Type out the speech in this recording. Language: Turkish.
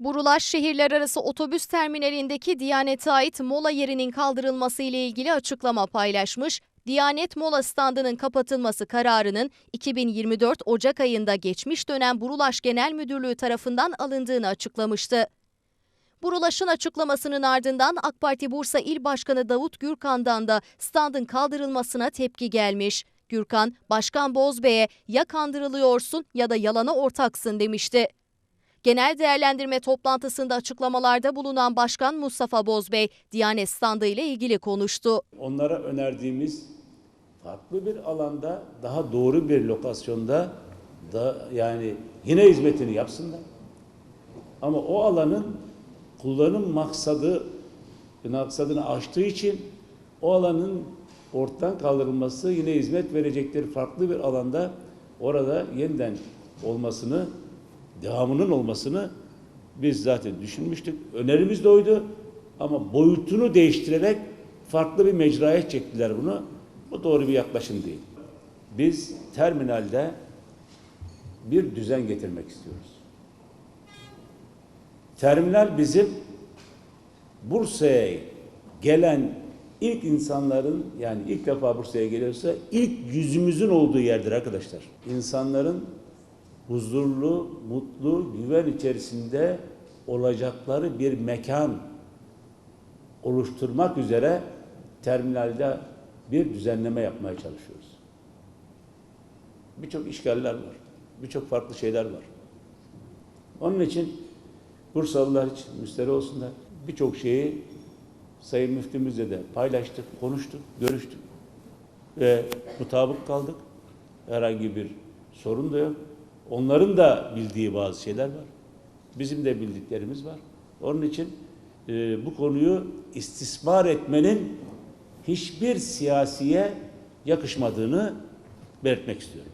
Burulaş şehirler arası otobüs terminalindeki Diyanet'e ait mola yerinin kaldırılması ile ilgili açıklama paylaşmış. Diyanet mola standının kapatılması kararının 2024 Ocak ayında geçmiş dönem Burulaş Genel Müdürlüğü tarafından alındığını açıklamıştı. Burulaş'ın açıklamasının ardından AK Parti Bursa İl Başkanı Davut Gürkan'dan da standın kaldırılmasına tepki gelmiş. Gürkan, Başkan Bozbey'e ya kandırılıyorsun ya da yalana ortaksın demişti. Genel değerlendirme toplantısında açıklamalarda bulunan Başkan Mustafa Bozbey, Diyanet standı ile ilgili konuştu. onlara önerdiğimiz farklı bir alanda daha doğru bir lokasyonda da yani yine hizmetini yapsınlar. Ama o alanın kullanım maksadı maksadını aştığı için o alanın ortadan kaldırılması yine hizmet verecektir. Farklı bir alanda orada yeniden olmasını, devamının olmasını biz zaten düşünmüştük. Önerimiz de oydu ama boyutunu değiştirerek farklı bir mecraya çektiler bunu. Bu doğru bir yaklaşım değil. Biz terminalde bir düzen getirmek istiyoruz. Terminal bizim Bursa'ya gelen ilk insanların yani ilk defa Bursa'ya geliyorsa ilk yüzümüzün olduğu yerdir arkadaşlar. İnsanların huzurlu, mutlu, güven içerisinde olacakları bir mekan oluşturmak üzere terminalde bir düzenleme yapmaya çalışıyoruz. Birçok işgaller var. Birçok farklı şeyler var. Onun için Bursalılar için müsterih olsunlar. Birçok şeyi Sayın Müftümüzle de paylaştık, konuştuk, görüştük. Ve mutabık kaldık. Herhangi bir sorun da yok. Onların da bildiği bazı şeyler var. Bizim de bildiklerimiz var. Onun için e, bu konuyu istismar etmenin hiçbir siyasiye yakışmadığını belirtmek istiyorum.